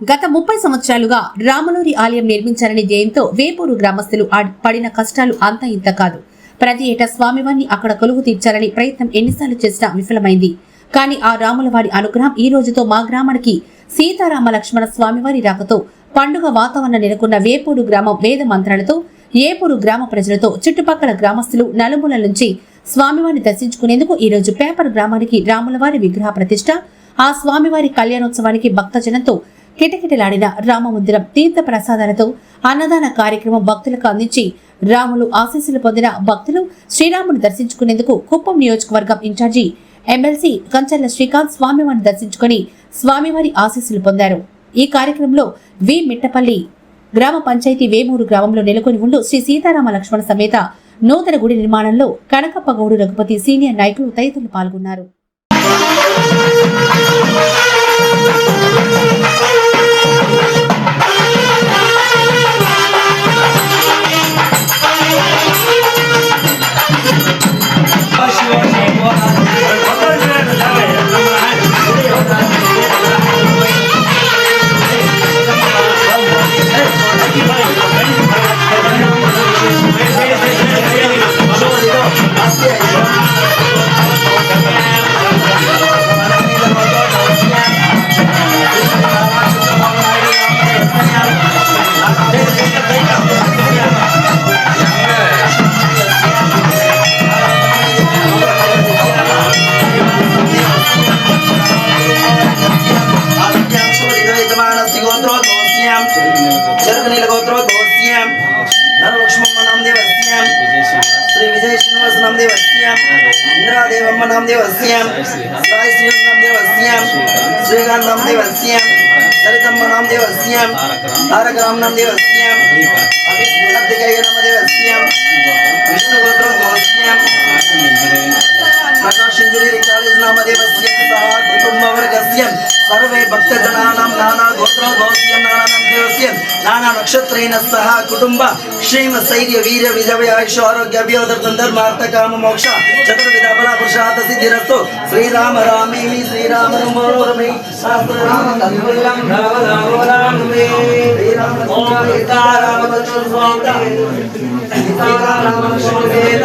గత ముప్పై సంవత్సరాలుగా రామలూరి ఆలయం నిర్మించాలనే ధ్యేయంతో వేపూరు గ్రామస్తులు పడిన కష్టాలు అంతా ఇంత కాదు. ప్రతి ఏటా స్వామివారిని అక్కడ కొలువు తీర్చాలని ప్రయత్నం ఎన్నిసార్లు చేసినా విఫలమైంది. కానీ ఆ రాములవారి అనుగ్రహం ఈ రోజుతో మా గ్రామానికి సీతారామ లక్ష్మణ స్వామివారి రాకతో పండుగ వాతావరణం నెలకొన్న వేపూరు గ్రామం వేద మంత్రాలతో ఏపూరు గ్రామ ప్రజలతో చుట్టుపక్కల గ్రామస్తులు నలుమూల నుంచి స్వామివారిని దర్శించుకునేందుకు ఈ రోజు పేపర్ గ్రామానికి రాములవారి విగ్రహ ప్రతిష్ట ఆ స్వామివారి కళ్యాణోత్సవానికి భక్తజనంతో కిటకిటలాడిన రామమందిరం తీర్థ ప్రసాదాలతో అన్నదాన కార్యక్రమం భక్తులకు అందించి రాములు ఆశీస్సులు పొందిన భక్తులు శ్రీరాముని దర్శించుకునేందుకు కుప్పం నియోజకవర్గం ఇన్ఛార్జి ఎమ్మెల్సీ కంచర్ల శ్రీకాంత్ స్వామివారిని దర్శించుకుని స్వామివారి ఆశీస్సులు పొందారు. ఈ కార్యక్రమంలో వి. మిట్టపల్లి గ్రామ పంచాయతీ వేమూరు గ్రామంలో నెలకొని ఉండు శ్రీ సీతారామ లక్ష్మణ సమేత నూతన గుడి నిర్మాణంలో కనకప్పగౌడు రఘుపతి సీనియర్ నాయకులు తదితరులు పాల్గొన్నారు. శ్రీకాంత్ నామ దేవస్యాం సరితమ్మ నామ దేవస్యాం తారక రామ నామ దేవస్యాం కార్తికేయ నామ దేవస్యాం విష్ణు ప్రకాశ్ ఇంజనీరింగ్ కాలేజ్ నామదేవస్య సహ కుటుంబవర్గస్య సర్వే భక్తజనానాం నానా గోత్రోద్భవస్యం నానానాం దేవస్య నానా నక్షత్రేణ సహ కుటుంబ క్షేమ స్థైర్య వీర్య విజయ ఆయుష ఆరోగ్య అభియోధర్థం ధర్మార్థ కామ మోక్ష చతుర్విధ బల పురుషార్థ సిద్ధిరస్తు శ్రీరామ రామేమి శ్రీరామ రమే శాస్త్రరామ తత్పుల్లం రామ రామ రామే శ్రీరామ సీతారామ స్వామి సీతారామ వేద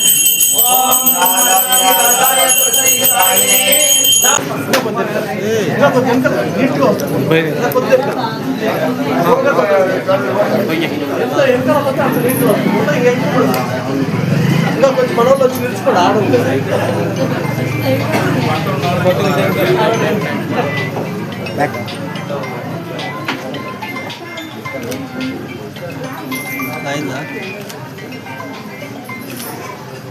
ఇంకా కొంచెం మనోళ్ళు వచ్చి నిలుచుకోడు ఆడ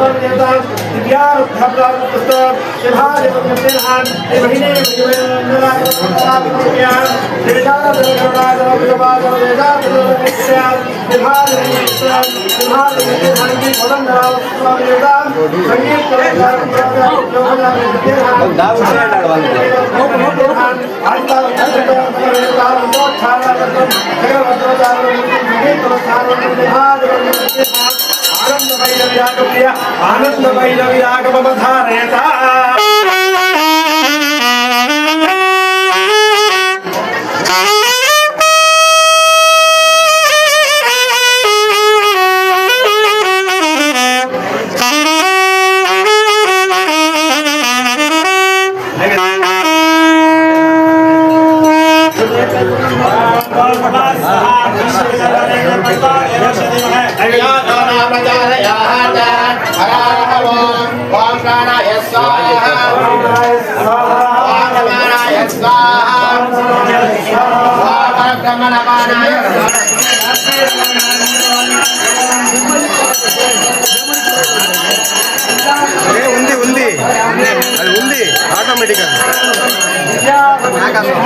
नेता दिव्यार धापलाल पुस्तक प्रभार एवं निर्देशान ये महीने निर्देशान निर्देशान निर्देशान निर्देशान निर्देशान प्रभार निर्देशान प्रभार निर्देशान की पदम धराव निर्देशान संगीत कलाकार निर्देशान दाव से लड़वाने निर्देशान आज तक निर्देशान बहुत छाना जगह बदलाव निर्देशान निर्देशान ఆనందమైన విరాగప్రియ ఆనందమైన విరాగమధారయత Follow follow White rice.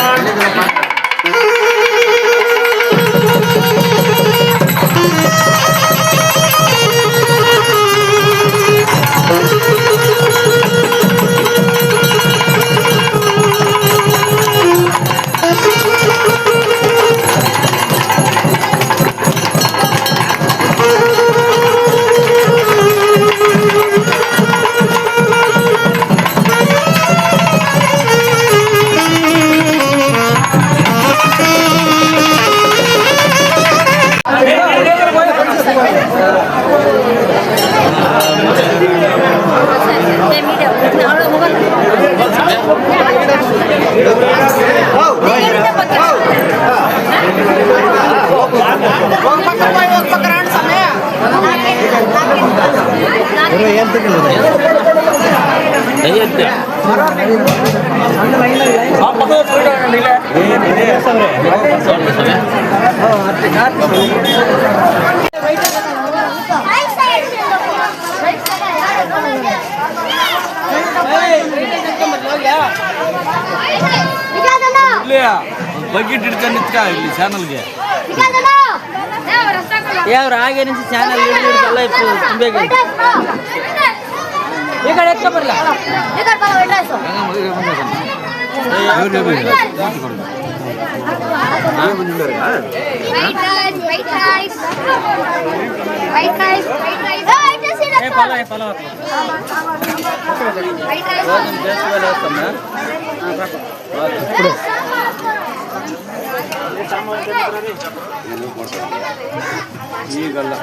రోజు ఫెస్టివల్ వేస్తామా ಬಕೆಟ್ ಹಿಡ್ಕೊಂಡು ನಿತ್ಕ ಇಲ್ಲಿ ಚಾನಲ್ಗೆ ಯಾವ ಹಾಗೆ ನಿಂತು ಚಾನಲ್ ಹಿಡಿದಿಡ್ದಲ್ಲ ಇತ್ತು ತುಂಬೆ ಈ ಕಡೆ ಎತ್ತ ಬರಲ್ಲ ಈ ಕಡೆ ಬರ ವಿಳಾಸು ಈಗಲ್ಲ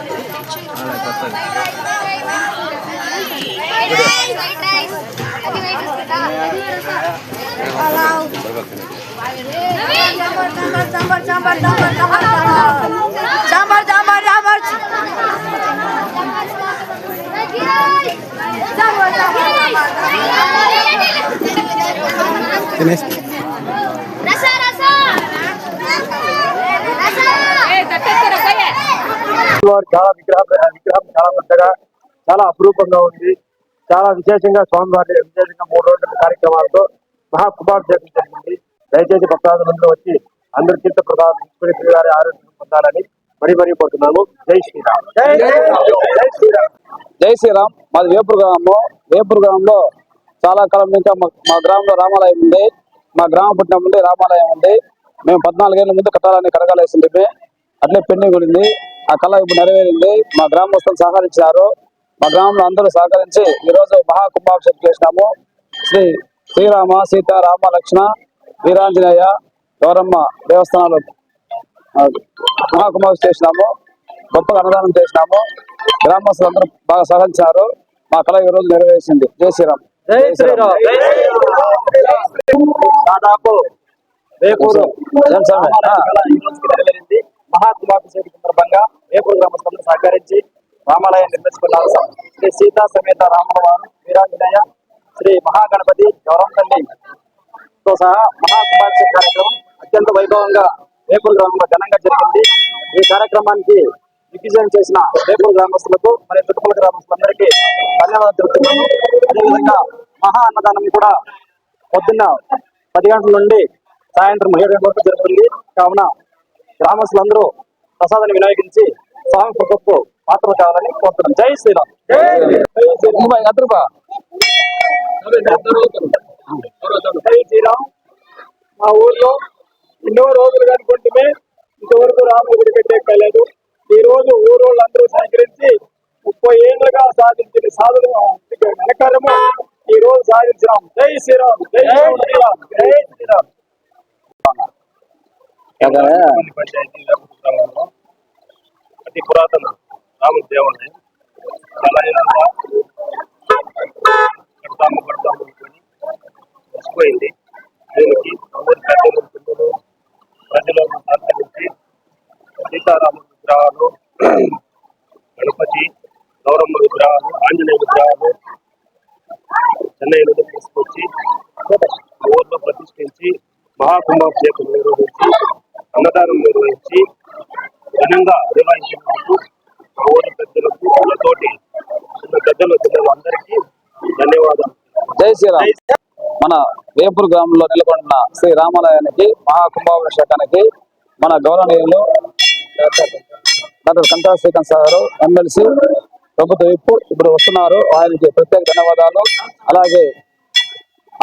sambar. Sambar, sambar, sambar. రస రస రస వారు చాలా విగ్రహం విగ్రహం చాలా పెద్దగా చాలా అపురూపంగా ఉంది. చాలా విశేషంగా స్వామివారి విశేషంగా మూడు రోజుల కార్యక్రమాలతో మహా కుంభాభిషేకం జరిగింది. దయచేసి భక్తాదులందరూ వచ్చి అందరి తీర్థ ప్రదానం తీసుకుని శ్రీవారి ఆరోగ్యం పొందాలని మరీ మరీ కోరుతున్నాను జై శ్రీరామ్. జై శ్రీరామ్. జై శ్రీరామ్. మాది వేపూర్ గ్రామము. వేపూర్ గ్రామంలో చాలా కాలం ఇంకా మా మా గ్రామంలో రామాలయం ఉంది. మా గ్రామం పుట్టిన నుండి రామాలయం ఉంది. మేము పద్నాలుగేళ్ళ ముందు కట్టాలని కడగాలేసింది అట్లే పెండింగ్ ఉంది ఆ కళ ఇప్పుడు నెరవేరింది. మా గ్రామస్తులు సహకరించారు. మా గ్రామంలో అందరూ సహకరించి ఈ రోజు మహాకుంభాభిషేకం చేసినాము. శ్రీ శ్రీరామ సీత రామ లక్ష్మణ వీరాంజనేయ గౌరమ్మ దేవస్థానాలు మహాకుంభాభిషేకం చేసినాము. గొప్పగా అన్నదానం చేసినాము. గ్రామస్తులందరూ బాగా సహకరించారు. మా కళ ఈ రోజు నెరవేర్చింది. జై శ్రీరామ్. దాదాపు వేపూరు నెరవేరింది సందర్భంగా వేపూరు గ్రామస్తులందరూ సహకరించి రామాలయం నిర్మించుకున్నారు. శ్రీ సీతా సమేత రామవారు వీరాంజనేయ శ్రీ మహాగణపతి గౌరవం తో సహా మహాకుమార్తె కార్యక్రమం అత్యంత వైభవంగా రేపుల గ్రామంలో ఘనంగా జరిగింది. ఈ కార్యక్రమానికి దిగ్విజయం చేసిన రేపుల గ్రామస్తులకు మరియు చుట్టుపక్కల గ్రామస్తులందరికీ ధన్యవాదాలు తెలుపుతున్నాను. అదేవిధంగా మహా అన్నదానం కూడా పొద్దున్న పది గంటల నుండి సాయంత్రం ఏడు గంటల వరకు జరుగుతుంది. కావున గ్రామస్తులందరూ ప్రసాదాన్ని వినియోగించి స్వామి కృపకు పాత్ర కావాలని కోరుతున్నాం. జై శ్రీరామ్. జై శ్రీరామ్. అదృపా జై శ్రీరామ్. మా ఊర్లో ఎన్నో రోజులు అనుకుంటే ఇంతవరకు రాముడు గుడి పెట్టేయలేదు ఈ రోజు ఊరోళ్ళందరూ సహకరించి ముప్పై ఏళ్ళుగా సాధించిన సాధన వెనకాలము. ఈ రోజు సాధించినాం. జై శ్రీరామ్. జై శ్రీరామ్. జై శ్రీరామ్. పంచాయతీ అతి పురాతన. రాముడి దేవాలయం ప్రళయనంగా కడతాము కడతాము అనుకొని మర్చిపోయింది. దీనికి అందరి పెద్దలు పిల్లలు ప్రజలు సహకరించి సీతారామ విగ్రహాలు గణపతి గౌరమ్మ విగ్రహాలు ఆంజనేయ విగ్రహాలు చెన్నై నుండి తీసుకొచ్చి ఊర్లో ప్రతిష్ఠించి మహాకుంభాభిషేకం నిర్వహించి అన్నదానం నిర్వహించి ఘనంగా నిర్వహించినందుకు ఆ ఊరి పెద్దలకు వాళ్ళతోటి ఉన్న పెద్దలు పిల్లలు అందరికీ ధన్యవాదాలు జై శ్రీరామ్ మన గ్రామంలో నెలకొన్న శ్రీ రామాలయానికి మహాకుంభాభిషేకానికి మన గౌరవనీయులు డాక్టర్ కంటా శ్రీకాంత్ సార్ ఎమ్మెల్సీ ప్రభుత్వ విప్పు ఇప్పుడు వస్తున్నారు. ఆయనకి ప్రత్యేక ధన్యవాదాలు. అలాగే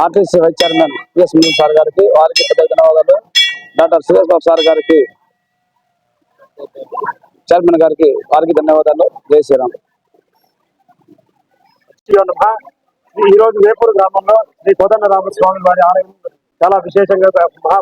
R T C vice chairman P S Muni sir గారికి వారికి ప్రత్యేక ధన్యవాదాలు. డాక్టర్ సురేష్ బాబు సార్ గారికి చైర్మన్ గారికి వారికి ధన్యవాదాలు. జై శ్రీరామ్. ఈ రోజు వేపూరు గ్రామంలో శ్రీ కోదండ రామస్వామి వారి ఆలయం చాలా విశేషంగా మహా